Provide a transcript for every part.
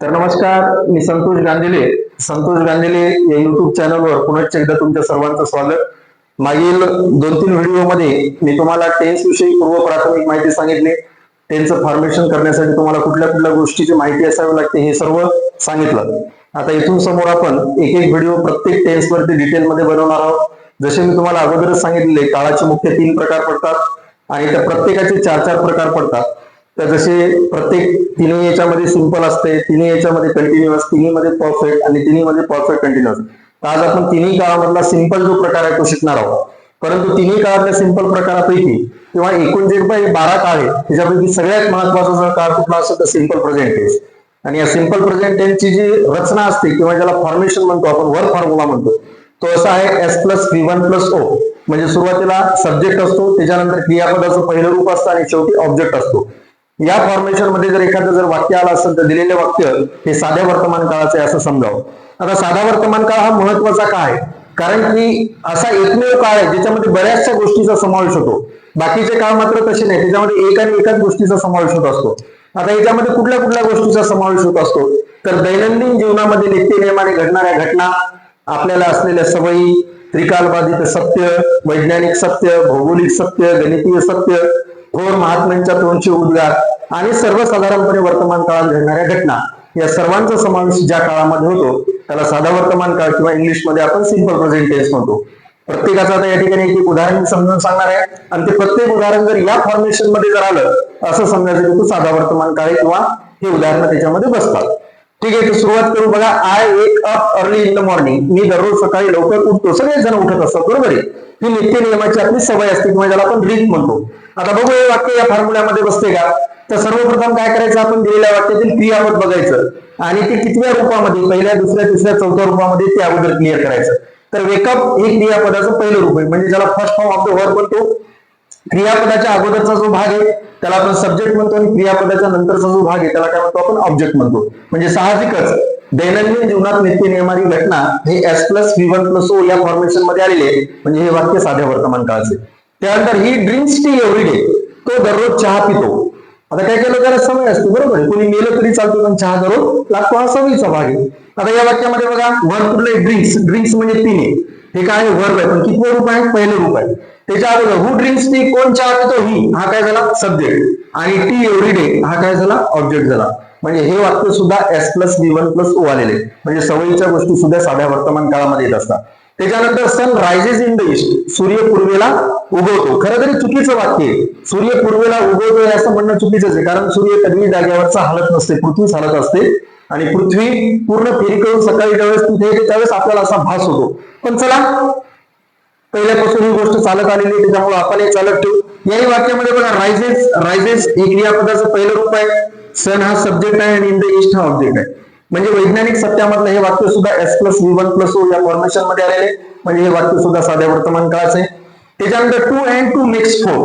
तर नमस्कार मी संतोष गांधीले संतोष गांधीले या युट्यूब चॅनलवर पुनश्च एकदा तुमच्या सर्वांचं स्वागत. मागील दोन तीन व्हिडिओमध्ये मी तुम्हाला टेन्स विषयी पूर्व प्राथमिक माहिती सांगितली. टेन्सचं फॉर्मेशन करण्यासाठी तुम्हाला कुठल्या कुठल्या गोष्टीची माहिती असावी लागते हे सर्व सांगितलं. आता इथून समोर आपण एक एक व्हिडिओ प्रत्येक टेन्स वरती डिटेलमध्ये बनवणार आहोत. जसे मी तुम्हाला अगोदरच सांगितले काळाचे मुख्य तीन प्रकार पडतात आणि त्या प्रत्येकाचे चार चार प्रकार पडतात. तर जसे प्रत्येक तिन्ही याच्यामध्ये सिंपल असते तिन्ही याच्यामध्ये कंटिन्युअस तिन्ही मध्ये परफेक्ट आणि तिन्ही मध्ये परफेक्ट कंटिन्युअस तर आज आपण तिन्ही काळामधला सिंपल जो प्रकार आहे तो शिकणार आहोत. परंतु तिन्ही काळातल्या सिंपल प्रकारापैकी किंवा एकूण जे काही बारा काळ आहे त्याच्यापैकी सगळ्यात महत्त्वाचा जर काळ कुठला असेल तर सिंपल प्रेझेंट टेन्स आणि या सिंपल प्रेझेंट टेन्सची जी रचना असते किंवा ज्याला फॉर्मेशन म्हणतो आपण वर फॉर्म्युला म्हणतो तो असा आहे S plus V one plus O म्हणजे सुरुवातीला सब्जेक्ट असतो त्याच्यानंतर क्रियापदाचं पहिलं रूप असतं आणि शेवटी ऑब्जेक्ट असतो. या फॉर्मेशनमध्ये जर एखादं जर वाक्य आलं असेल तर दिलेले वाक्य हे साध्या वर्तमान काळाचे आहे असं समजावं. आता साधा वर्तमान काळ हा महत्त्वाचा काय आहे? कारण की असा एकमेव काळ आहे ज्याच्यामध्ये बऱ्याचशा गोष्टीचा समावेश होतो. बाकीचे काळ मात्र तसे नाही. त्याच्यामध्ये एक आणि एकाच गोष्टीचा समावेश होत असतो. आता याच्यामध्ये कुठल्या कुठल्या गोष्टीचा समावेश होत असतो? तर दैनंदिन जीवनामध्ये नित्यनियमाने घडणाऱ्या घटना आपल्याला असलेल्या सवयी त्रिकालबाधित सत्य वैज्ञानिक सत्य भौगोलिक सत्य गणितीय सत्य थोर महात्म्यांच्या तोंडचे उद्गार आणि सर्वसाधारणपणे वर्तमान काळात घडणाऱ्या घटना या सर्वांचा समावेश ज्या काळामध्ये होतो त्याला साधा वर्तमान काळ किंवा इंग्लिशमध्ये आपण सिंपल प्रेझेंट टेन्स म्हणतो. प्रत्येकाचं आता या ठिकाणी एक एक उदाहरण समजून सांगणार आहे. आणि ते प्रत्येक उदाहरण जर या फॉर्मेशनमध्ये जर आलं असं समजायचं की तो साधा वर्तमान काळ आहे किंवा हे उदाहरणं त्याच्यामध्ये बसतात. ठीक आहे तर सुरुवात करू. बघा आय एक up early in the morning मी दररोज सकाळी लवकर उठतो. सगळेच जण उठत असतात बरोबर आहे? ही नित्य नियमाची आपली सवय असते किंवा ज्याला आपण रीत म्हणतो. आता बघू हे वाक्य या फॉर्म्युल्यामध्ये बसते का? तर सर्वप्रथम काय करायचं? आपण दिलेल्या वाक्यातील क्रियापद बघायचं. आणि ते कितव्या रूपामध्ये? पहिल्या दुसऱ्या तिसऱ्या चौथ्या रूपामध्ये ते अगोदर क्लिअर करायचं. तर वेकअप हे क्रियापदाचं पहिलं रूप आहे. म्हणजे ज्याला first form of the verb म्हणतो क्रियापदाच्या अगोदरचा जो भाग आहे त्याला आपण सब्जेक्ट म्हणतो आणि क्रियापदाच्या नंतरचा जो भाग आहे त्याला काय म्हणतो आपण? ऑब्जेक्ट म्हणतो. म्हणजे साहजिकच दैनंदिन जीवनात नित्य नियमाची घटना हे S plus V one plus O या फॉर्मेशनमध्ये आलेले आहे. म्हणजे हे वाक्य साध्या वर्तमान काळाचे त्यानंतर he drinks tea every day तो दररोज चहा पितो. आता काय केलं त्याला सवय असते बरोबर आहे. कोणी मेलं तरी चालतो पण चहा दररोज लागतो हा सवयीचा भाग आहे. आता या वाक्यामध्ये बघा वर कुठले ड्रिंक्स ड्रिंक्स म्हणजे पिणे. हे काय वर्ब आहे. पण कितवं रूप आहे? पहिलं रूप आहे. त्याच्या अगोदर हु ड्रिंक्स टी कोण चहा पितो ही हा काय झाला? सब्जेक्ट आणि टी एव्हरी डे हा काय झाला? ऑब्जेक्ट झाला. म्हणजे हे वाक्य सुद्धा S plus V one plus O आलेले म्हणजे सवयीच्या गोष्टी सुद्धा साध्या वर्तमान काळामध्ये येत असतात. त्याच्यानंतर sun rises in the east सूर्य पूर्वेला उगवतो. खरं तरी चुकीचं वाक्य आहे. सूर्य पूर्वेला उगवतो असं म्हणणं चुकीचंच आहे. कारण सूर्य कधीही जागेवरचा हालत नसते पृथ्वीच हालत असते. आणि पृथ्वी पूर्ण फेरी करून सकाळी ज्यावेळेस तिथे येते त्यावेळेस आपल्याला असा भास होतो. पण चला पहिल्यापासून ही गोष्ट चालत आलेली आहे. त्याच्यामुळे आपण हे चालत ठेवू. याही वाक्यामध्ये बघा रायझेस रायझेस हे क्रियापदाचं पहिलं रूप आहे. सन हा सब्जेक्ट आहे आणि इन द ईस्ट हा ऑब्जेक्ट आहे. म्हणजे वैज्ञानिक सत्यामधलं हे वाक्य सुद्धा S plus V one plus O या फॉर्मेशनमध्ये आलेले म्हणजे हे वाक्य सुद्धा साध्या वर्तमान काळाचे त्याच्यानंतर two and two makes four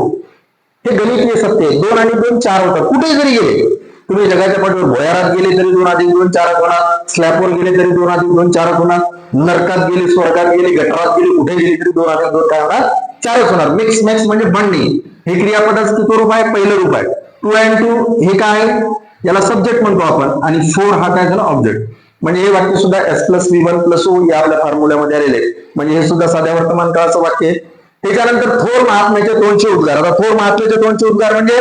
हे गणितीय सत्य आहे. दोन आणि दोन चार होतात. कुठे जरी गेले तुम्ही जगाच्या पाठीवर भोयारात गेले तरी दोन अधिक दोन चार होणार स्लॅबवर गेले तरी दोन अधिक दोन चार होणार नरकात गेले स्वर्गात गेले गटरात गेले कुठे गेले तरी दोन अधिक दोन काय होणार? चारच होणार. मिक्स मॅक्स म्हणजे बनणे हे क्रियापदाचं किती रूप आहे? पहिलं रूप आहे. टू अँड टू हे काय याला सब्जेक्ट म्हणतो आपण. आणि फोर हा काय झाला? ऑब्जेक्ट म्हणजे हे वाक्य सुद्धा S plus V one plus O या आपल्या फॉर्म्युल्यामध्ये आलेले म्हणजे हे सुद्धा साध्या वर्तमान काळाचं वाक्य आहे. त्याच्यानंतर थोर महात्म्याचे दोनशे उद्गार. आता थोर महात्म्याचे दोनशे उद्गार म्हणजे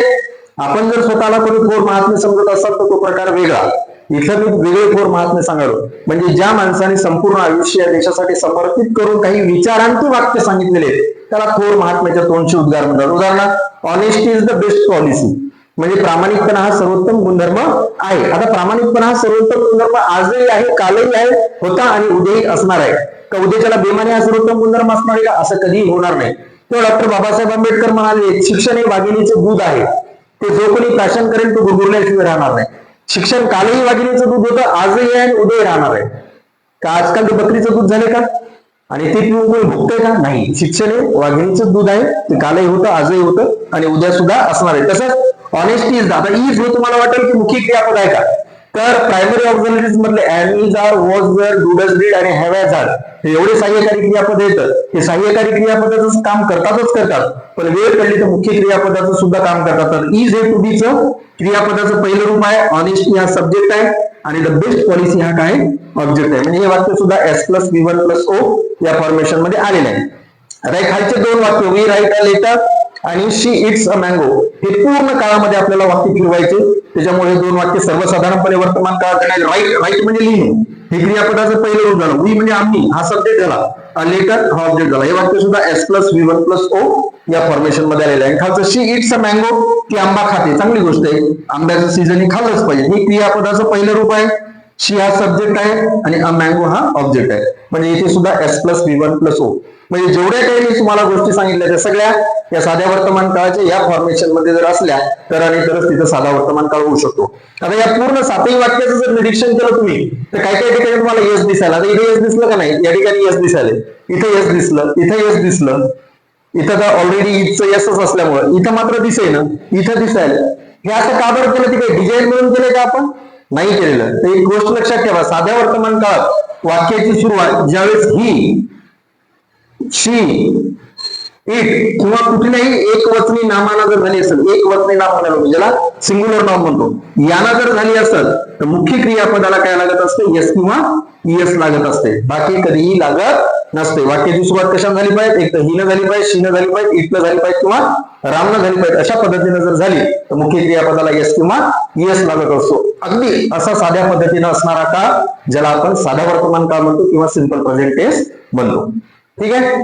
आपण जर स्वतःला कोणी थोर महात्मे समजत असाल तर तो प्रकार वेगळा. इथं मी वेगळे थोर महात्मे सांगालो म्हणजे ज्या माणसाने संपूर्ण आयुष्य या देशासाठी समर्पित करून काही विचारांती वाक्य सांगितलेले त्याला थोर महात्म्याच्या दोनशे उद्गार म्हणतात. उदाहरणार्थ honesty is the best policy म्हणजे प्रामाणिकपणा हा सर्वोत्तम गुणधर्म आहे. आता प्रामाणिकपणा हा सर्वोत्तम गुणधर्म आजही आहे कालही आहे होता आणि उद्याही असणार आहे. का उद्याच्याला बेमाने हा सर्वोत्तम गुणधर्म असणार आहे का? असं कधीही होणार नाही. तो डॉक्टर बाबासाहेब आंबेडकर म्हणाले शिक्षण हे वाघिणीचे दूध आहे. ते जो कोणी प्राशन करेल तो गुरगुरल्याशिवाय राहणार नाही. शिक्षण कालही वाघिणीचं दूध होतं आजही आहे आणि उद्याही राहणार आहे. का आजकाल ते बकरीचं दूध झाले का? आणि ते पिऊन कोणी भुगतंय का? नाही. शिक्षण हे वाघिणीचं दूध आहे. ते कालही होतं आजही होतं आणि उद्या सुद्धा असणार आहे. तसंच ऑनेस्टी इज आता इज हे तुम्हाला वाटेल की मुख्य क्रियापद आहे का? तर प्रायमरी ऑक्झिलरीज मधले am is are was were does did आणि हॅव हॅज आर हे एवढे सहाय्यकारी क्रियापद येतं हे सहाय्यकारी क्रियापदाचं काम करतातच करतात. पण वेळ पडली तर मुख्य क्रियापदाचं सुद्धा काम करतात. तर इज हे टू बीचं क्रियापदाचं पहिलं रूप आहे. ऑनेस्टी हा सब्जेक्ट आहे. आणि द बेस्ट पॉलिसी हा काय? ऑब्जेक्ट आहे. म्हणजे हे वाक्य सुद्धा S plus V one plus O या फॉर्मेशनमध्ये आलेलं आहे. राईट खालचे दोन वाक्य. वी राईट अ लेटर आणि शी इट्स अ मँगो हे पूर्ण काळामध्ये आपल्याला वाक्य फिरवायचे. त्याच्यामुळे हे दोन वाक्य सर्वसाधारणपणे वर्तमान काळात राईट राईट म्हणजे लिहिणे. हे क्रियापदाचं पहिलं रूप झालं वी म्हणजे आम्ही. हा सब्जेक्ट झाला. लेटर हा ऑब्जेक्ट झाला. हे वाक्य सुद्धा S plus V one plus O या फॉर्मेशनमध्ये आलेलं आहे. खालचं शी इट्स अ मँगो ती आंबा खाते. चांगली गोष्ट आहे. आंब्याचं सीझन हे खाल्लंच पाहिजे. हे क्रियापदाचं पहिलं रूप आहे. शी हा सब्जेक्ट आहे. आणि अ मँगो हा ऑब्जेक्ट आहे. म्हणजे इथे सुद्धा S plus V one plus O म्हणजे जेवढ्या काही मी तुम्हाला गोष्टी सांगितल्या त्या सगळ्या या साध्या वर्तमान काळाच्या या फॉर्मेशनमध्ये जर असल्या तर आणि तरच तिथं साधा वर्तमान काळ होऊ शकतो. आता या पूर्ण सातही वाक्याचं जर निरीक्षण केलं तुम्ही तर काही काही ठिकाणी तुम्हाला यश दिसायला आता इथे यश दिसलं का नाही? या ठिकाणी यश दिसायला इथे यश दिसलं इथे यश दिसलं. इथं तर ऑलरेडी इथचं यशच असल्यामुळं. इथं मात्र दिसे ना? इथं दिसायला हे असं का बरं केलं? तिकडे डिझाईन म्हणून केलं का आपण? नाही केलेलं. तर एक गोष्ट लक्षात ठेवा. साध्या वर्तमान काळात वाक्याची सुरुवात ज्यावेळेस ही शी. इट किंवा कुठल्याही एक वचनी नामाना जर झाली असेल एक वचनी नाम म्हणालो ज्याला सिंग्युलर नाम म्हणतो याला जर झाली असेल तर मुख्य क्रियापदाला काय लागत असते? यस किंवा यस लागत असते. बाकी कधीही लागत नसते. वाक्याची सुरुवात कशाने झाली पाहिजे? एक तर हिनं झाली पाहिजे शीनं झाली पाहिजे इटनं झाली पाहिजे किंवा रामनं झाली पाहिजे. अशा पद्धतीनं जर झाली तर मुख्य क्रियापदाला यस किंवा यस लागत असतो. अगदी असा साध्या पद्धतीनं असणारा काळ ज्याला आपण साधा वर्तमान काळ म्हणतो किंवा सिंपल प्रेझेंट टेस्ट म्हणतो. ठीक आहे?